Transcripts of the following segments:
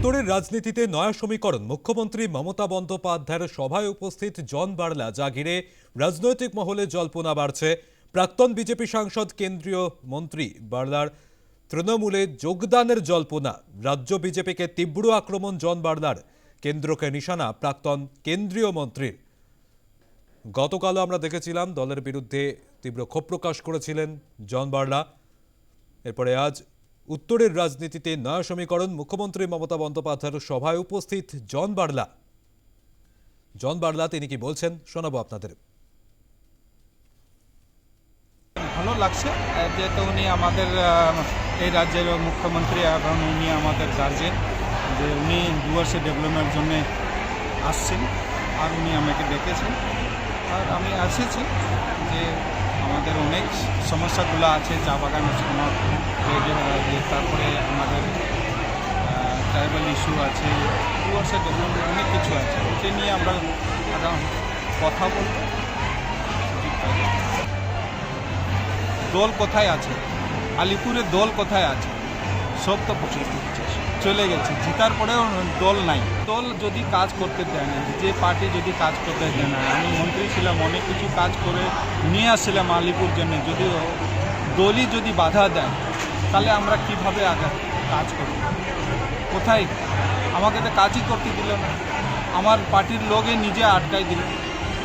উত্তরের রাজনীতিতে নয়া সমীকরণ। মুখ্যমন্ত্রী মমতা বন্দ্যোপাধ্যায়ের সভায় উপস্থিত জন বার্লা যা ঘিরে রাজনৈতিক মহলে জল্পনা বাড়ছে। প্রাক্তন বিজেপি সাংসদ কেন্দ্রীয় মন্ত্রী বার্লার তৃণমূলে যোগদানের জল্পনা। রাজ্য বিজেপিকে তীব্র আক্রমণ জন বার্লার। কেন্দ্রকে নিশানা প্রাক্তন কেন্দ্রীয় মন্ত্রীর। গতকালও আমরা দেখেছিলাম দলের বিরুদ্ধে তীব্র ক্ষোভ প্রকাশ করেছিলেন জন বার্লা। এরপরে আজ উত্তরের রাজনীতিতে নয়া সমীকরণ মুখ্যমন্ত্রী মমতা বন্দ্যোপাধ্যায়ের সভায় উপস্থিত জন বার্লা। জন বার্লা, তিনি কি বলছেন? শোনাবো আপনাদের। ভালো লাগছে যেহেতু উনি আমাদের এই রাজ্যের মুখ্যমন্ত্রী এবং উনি আমাদের গার্জেন যে উনি ডুয়ার্সে ডেভেলপমেন্টের জন্য আসছেন, আর উনি আমাকে ডেকেছেন। আর আমি এসেছি যে আমাদের অনেক সমস্যাগুলো আছে, চা বাগানের তারপরে আমাদের ট্রাইবাল ইস্যু আছে ডুয়ার্সের ডেভেলপমেন্ট অনেক কিছু আছে। সে নিয়ে আমরা আগাম কথা বলব। দল কোথায় আছে? আলিপুরের দল কোথায় আছে? সব তো চলে গেছে। জিতার পরেও দল নাই। দল যদি কাজ করতে দেয় না, যে পার্টি যদি কাজ করতে দেয় না, আমি মন্ত্রী ছিলাম, অনেক কিছু কাজ করে নিয়ে আসছিলাম আলিপুর জন্য যদি দলই যদি বাধা দেয় তাহলে আমরা কীভাবে আগে কাজ করব। কোথায়? আমাকে তো কাজই করতে দিল না। আমার পার্টির লোকে নিজে আটকাই দিল।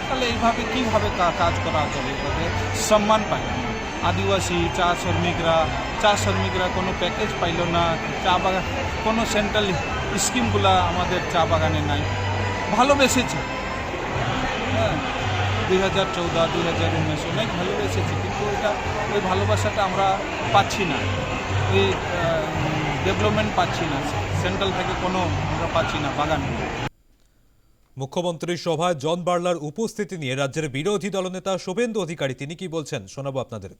তাহলে এইভাবে কীভাবে কাজ করা চলে? তাদের সম্মান না। আদিবাসী, চা শ্রমিকরা চা শ্রমিকরা কোনো প্যাকেজ পাইল না। চা বাগান কোনো সেন্ট্রাল স্কিমগুলা আমাদের চা বাগানে নাই। ভালোবেসেছে। হ্যাঁ। দুই হাজার চৌদা দুই হাজার উনিশ অনেক ভালোবেসেছে কিন্তু এটা ওই ভালোবাসাটা আমরা পাচ্ছি না। ওই ডেভেলপমেন্ট পাচ্ছি না। সেন্ট্রাল থেকে কোনো আমরা পাচ্ছি না বাগানগুলো মুখ্যমন্ত্রীর সভায় জন বার্লার উপস্থিতি নিয়ে রাজ্যের বিরোধী দলনেতা শুভেন্দু অধিকারী তিনি কি বলছেন? শোনাবো আপনাদের।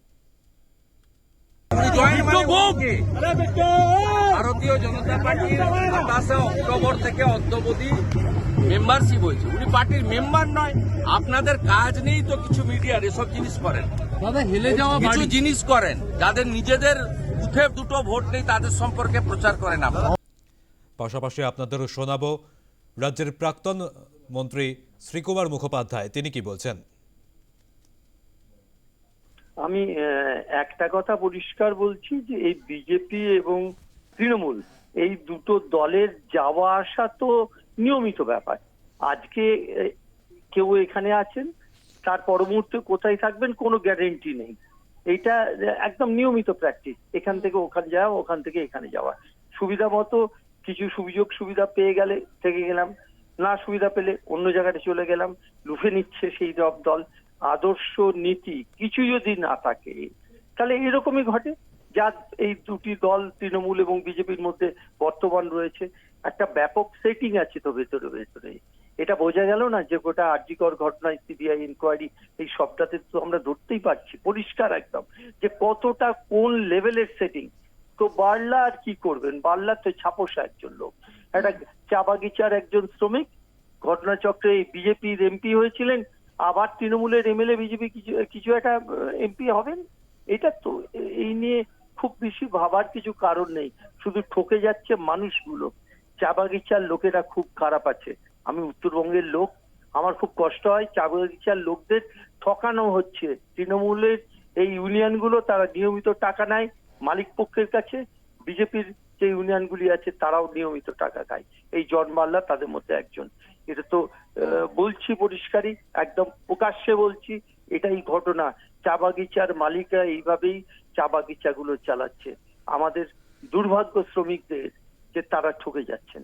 ভারতীয় জনতা পার্টির সাতাশে অক্টোবর থেকে অদ্যবধি মেম্বারশিপ হয়েছে। উনি পার্টির মেম্বার নয় আপনাদের কাজ নেই তো কিছু মিডিয়ার এসব জিনিস করেন। দাদা হেলে যাওয়া কিছু জিনিস করেন যাদের নিজেদের বুথে দুটো ভোট নেই তাদের সম্পর্কে প্রচার করেন আপনারা। পাশাপাশি আপনাদেরও শোনাবো রাজ্যের প্রাক্তন মন্ত্রী শ্রীকুমার মুখোপাধ্যায় তিনি কি বলছেন? আমি আহ, একটা কথা পরিষ্কার বলছি যে এই বিজেপি এবং তৃণমূল এই দুটো দলের যাওয়া আসা তো নিয়মিত ব্যাপার। আজকে কেউ এখানে আছেন তার পর মুহূর্তে কোথায় থাকবেন কোনো গ্যারেন্টি নেই। আহ, একদম নিয়মিত প্র্যাকটিস এখান থেকে ওখানে যাওয়া ওখান থেকে এখানে যাওয়া। সুবিধা মতো কিছু সুযোগ সুবিধা পেয়ে গেলে থেকে গেলাম। না সুবিধা পেলে অন্য জায়গাতে চলে গেলাম। লুফে নিচ্ছে সেই সব দল। আদর্শ নীতি কিছু যদি না থাকে তাহলে এরকমই ঘটে। যা এই দুটি দল তৃণমূল এবং বিজেপির মধ্যে বর্তমান রয়েছে একটা ব্যাপক সেটিং আছে তো ভেতরে ভেতরে। এটা বোঝা গেল না যে গোটা আর্যিকর ঘটনায় সিবিআই ইনকোয়ারি এই সবটাতে তো আমরা ধরতেই পারছি, পরিষ্কার একদম, যে কতটা কোন লেভেলের সেটিং তো বার্লা আর কি করবেন? বার্লা তো ছাপোষা একজন লোক। একটা চা বাগিচার একজন শ্রমিক, ঘটনাচক্রে বিজেপির এমপি হয়েছিলেন, আবার তৃণমূলের এমএলএ বিজেপি কিছু কিছু একটা এমপি হবেন? এটা তো এই নিয়ে খুব বেশি ভাবার কিছু কারণ নেই। শুধু ঠকে যাচ্ছে মানুষগুলো। চা বাগিচার লোকেরা খুব খারাপ আছে। আমি উত্তরবঙ্গের লোক, আমার খুব কষ্ট হয় চা বাগিচার লোকদের ঠকানো হচ্ছে। তৃণমূলের এই ইউনিয়নগুলো তারা নিয়মিত টাকা নেয় মালিক পক্ষের কাছে, বিজেপির যে ইউনিয়নগুলি আছে তারাও নিয়মিত টাকা খায়। এই জন মাল্লা তাদের মধ্যে একজন। এটা তো বলছি পরিষ্কারই, একদম প্রকাশ্যে বলছি, এটাই ঘটনা। চা বাগিচার মালিকরা এইভাবেই চা বাগিচাগুলো চালাচ্ছে। আমাদের দুর্ভাগ্য শ্রমিকদের যে তারা ঠকে যাচ্ছেন